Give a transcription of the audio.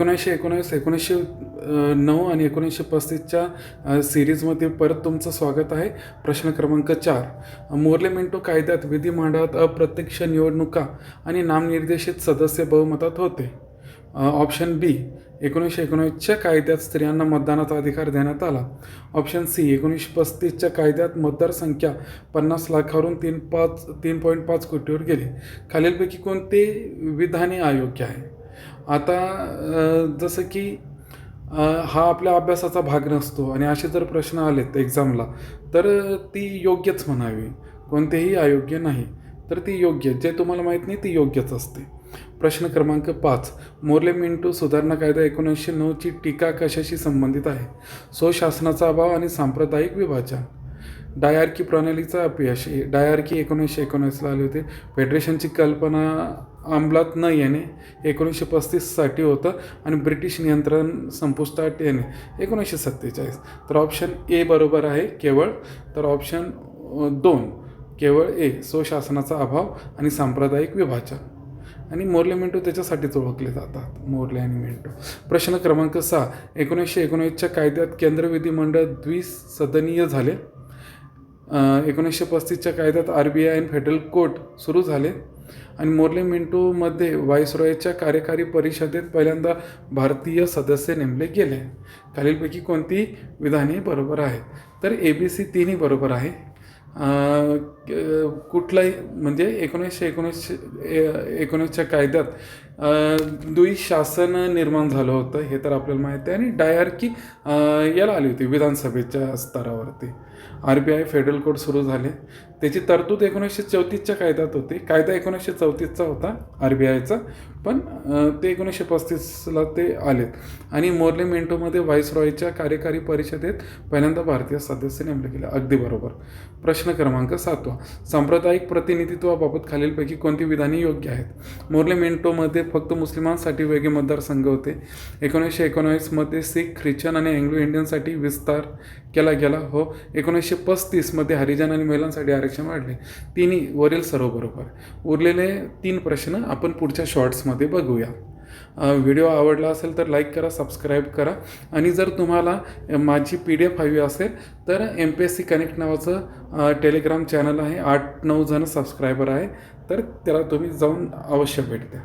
एकोणीसशे एकोणीस एकोणीसशे नऊ आणि एकोणीसशे पस्तीसच्या सिरीजमध्ये परत तुमचं स्वागत आहे. प्रश्न क्रमांक चार. मोर्ले मिंटो कायद्यात विधीमंडळात अप्रत्यक्ष निवडणुका आणि नामनिर्देशित सदस्य बहुमतात होते. ऑप्शन बी एकोणीसशे एकोणीसच्या कायद्यात स्त्रियांना मतदानाचा अधिकार देण्यात आला. ऑप्शन सी एकोणीसशे पस्तीसच्या कायद्यात मतदारसंख्या पन्नास लाखावरून तीन पाच तीन पॉईंट पाच कोटीवर गेली. खालीलपैकी कोणते विधाने अयोग्य आहे? आता जसं की हा आपल्या अभ्यासाचा भाग नसतो आणि असे जर प्रश्न आलेत एक्झामला तर ती योग्यच म्हणावी. कोणतेही अयोग्य नाही तर ती योग्य जे तुम्हाला माहीत नाही ती योग्यच असते. प्रश्न क्रमांक पाच. मोर्ले मिंटू सुधारणा कायदा एकोणीसशे नऊची टीका कशाशी संबंधित आहे? स्वशासनाचा अभाव आणि सांप्रदायिक विभाजन. डायआरकी प्रणालीचा अपयश. डायआरकी एकोणीसशे एकोणीसला आले होते. फेडरेशनची कल्पना अंमलात न येणे एकोणीसशे पस्तीससाठी होतं आणि ब्रिटिश नियंत्रण संपुष्टात येणे एकोणीसशे सत्तेचाळीस. तर ऑप्शन ए बरोबर आहे केवळ. तर ऑप्शन दोन केवळ ए स्वशासनाचा अभाव आणि सांप्रदायिक विभाजन. आणि मोरले मिंटो त्याच्यासाठीच ओळखले जातात. मोरले आणि मिंटो. प्रश्न क्रमांक सहा एकोणीसशे एकोणीसच्या कायद्यात केंद्र विधिमंडळ द्विसदनीय झाले. एकोणीसशे पस्तीसच्या कायद्यात आर बी आय आणि फेडरल कोर्ट सुरू झाले. आणि मोर्ले मिंटोमध्ये व्हाईसरॉयच्या कार्यकारी परिषदेत पहिल्यांदा भारतीय सदस्य नेमले गेले. खालीलपैकी कोणती विधाने बरोबर आहे तर ए बी सी तिन्ही बरोबर आहे. कुठलाही म्हणजे एकोणीसशे एकोणीसशे ए- एकोणीसच्या कायद्यात अ, द्विशासन निर्माण झालं होतं हे तर आपल्याला माहिती आहे. आणि डायआरकी याला आली होती विधानसभेच्या स्तरावरती. R B I federal code सुरू झाले. त्याची तरतूद एकोणीसशे चौतीसच्या कायद्यात होती. कायदा एकोणीसशे चौतीसचा होता आर बी आयचा. पण ते एकोणीसशे पस्तीसला ते आलेत. आणि मोर्ले मिंटोमध्ये व्हाईसरॉयच्या कार्यकारी परिषदेत पहिल्यांदा भारतीय सदस्य नेमले गेले. अगदी बरोबर. प्रश्न क्रमांक सातवा. सांप्रदायिक प्रतिनिधित्वाबाबत खालीलपैकी कोणती विधाने योग्य आहेत? मोर्ले मिंटोमध्ये फक्त मुस्लिमांसाठी वेगळे मतदारसंघ होते. एकोणीसशे एकोणावीसमध्ये सीख ख्रिश्चन आणि अँग्लो इंडियनसाठी विस्तार केला गेला. हो एकोणीसशे पस्तीसमध्ये हरिजन आणि महिलांसाठी आरक्षण वाढले. तिन्ही वरील सर्व बरोबर उरलेले तीन प्रश्न आपण पुढच्या शॉर्ट्समध्ये बघूया. व्हिडिओ आवडला असेल तर लाईक करा सबस्क्राईब करा. आणि जर तुम्हाला माझी पी डी एफ हवी असेल तर M P S C connect नावाचं टेलिग्राम चॅनल आहे. आठ नऊ जण सबस्क्रायबर आहे. तर त्याला तुम्ही जाऊन अवश्य भेट द्या.